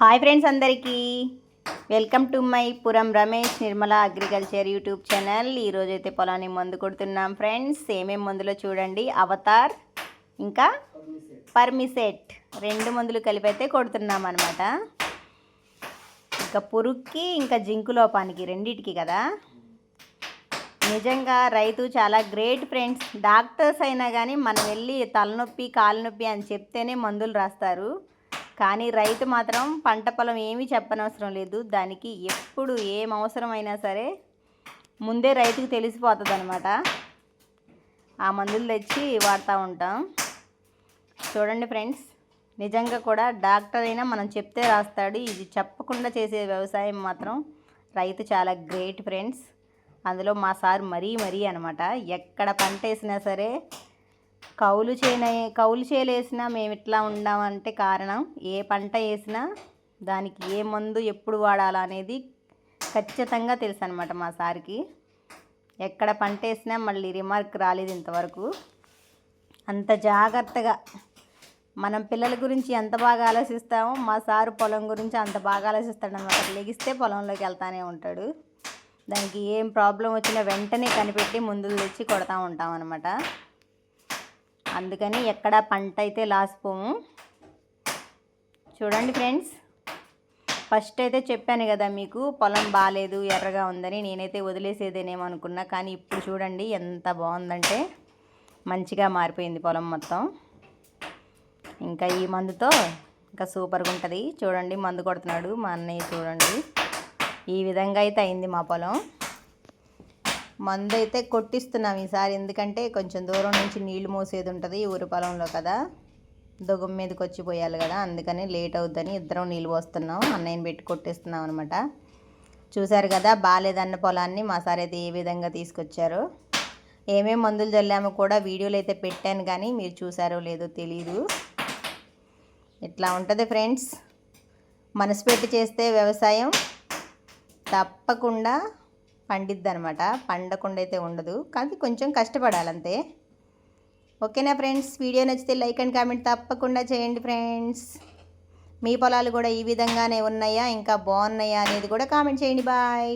Hi friends అందరికీ. Welcome to my Puram Ramesh Nirmala agriculture YouTube channel. ఈరోజు అయితే పొలాన్ని మందు కొడుతున్నాం ఫ్రెండ్స్. ఏమేమి మందులో చూడండి. అవతార్ ఇంకా పర్మిసెట్. రెండు మందులు కలిపి అయితే కొడుతున్నాం అనమాట ఇంకా పురుక్కి ఇంకా జింకు లోపానికి రెండిటికి కదా. నిజంగా రైతు చాలా గ్రేట్ ఫ్రెండ్స్. డాక్టర్స్ అయినా కానీ మనం వెళ్ళి తలనొప్పి కాలు నొప్పి అని చెప్తేనే మందులు రాస్తారు. కానీ రైతు మాత్రం పంట పొలం ఏమీ చెప్పనవసరం లేదు. దానికి ఎప్పుడు ఏం అవసరమైనా సరే ముందే రైతుకు తెలిసిపోతుంది అనమాట ఆ మందులు తెచ్చి వాడుతూ ఉంటాం. చూడండి ఫ్రెండ్స్ నిజంగా కూడా డాక్టర్ అయినా మనం చెప్తే రాస్తాడు. ఇది చెప్పకుండా చేసే వ్యవసాయం మాత్రం రైతు చాలా గ్రేట్ ఫ్రెండ్స్. అందులో మా సార్ మరీ మరీ అనమాట ఎక్కడ పంట వేసినా సరే కౌలు చేన కౌలు చేలేసినా మేము ఇట్లా ఉండామంటే కారణం ఏ పంట వేసినా దానికి ఏ మందు ఎప్పుడు వాడాలా అనేది ఖచ్చితంగా తెలుసు అనమాట మా సార్కి. ఎక్కడ పంట వేసినా మళ్ళీ రిమార్క్ రాలేదు ఇంతవరకు. అంత జాగ్రత్తగా మనం పిల్లల గురించి ఎంత బాగా ఆలోచిస్తామో మా సారు పొలం గురించి అంత బాగా ఆలోచిస్తాడు అనమాట లెగిస్తే పొలంలోకి వెళ్తానే ఉంటాడు. దానికి ఏం ప్రాబ్లం వచ్చినా వెంటనే కనిపెట్టి ముందులు తెచ్చి కొడతా ఉంటాం అనమాట అందుకని ఎక్కడ పంట అయితే లాస్ పోము చూడండి ఫ్రెండ్స్ ఫస్ట్ అయితే చెప్పాను కదా మీకు పొలం బాగాలేదు ఎర్రగా ఉందని నేనైతే వదిలేసేదేనేమో అనుకున్నా కానీ ఇప్పుడు చూడండి ఎంత బాగుందంటే మంచిగా మారిపోయింది పొలం మొత్తం. ఇంకా ఈ మందుతో ఇంకా సూపర్గా ఉంటుంది. చూడండి మందు కొడుతున్నాడు మా అన్నయ్య చూడండి. ఈ విధంగా అయితే అయింది మా పొలం. మందు అయితే కొట్టిస్తున్నాం ఈసారి. ఎందుకంటే కొంచెం దూరం నుంచి నీళ్ళు మోసేది ఉంటుంది ఊరి పొలంలో కదా. దుగం మీదకి వచ్చి పోయాలి కదా. అందుకని లేట్ అవుద్దని ఇద్దరం నీళ్ళు పోస్తున్నాం. అన్నయ్యని పెట్టి కొట్టిస్తున్నాం అనమాట చూశారు కదా బాగాలేదన్న పొలాన్ని మా సార్ అయితే ఏ విధంగా తీసుకొచ్చారో. ఏమేమి మందులు చల్లామో కూడా వీడియోలు అయితే పెట్టాను కానీ మీరు చూసారో లేదో తెలీదు. ఇట్లా ఉంటుంది ఫ్రెండ్స్. మనసు పెట్టి చేస్తే వ్యవసాయం తప్పకుండా పండిద్ది అనమాట పండకుండా అయితే ఉండదు. కానీ కొంచెం కష్టపడాలంతే. ఓకేనా ఫ్రెండ్స్? వీడియో నచ్చితే లైక్ అండ్ కామెంట్ తప్పకుండా చేయండి ఫ్రెండ్స్. మీ పొలాలు కూడా ఈ విధంగానే ఉన్నాయా? ఇంకా బాగున్నాయా అనేది కూడా కామెంట్ చేయండి. బాయ్.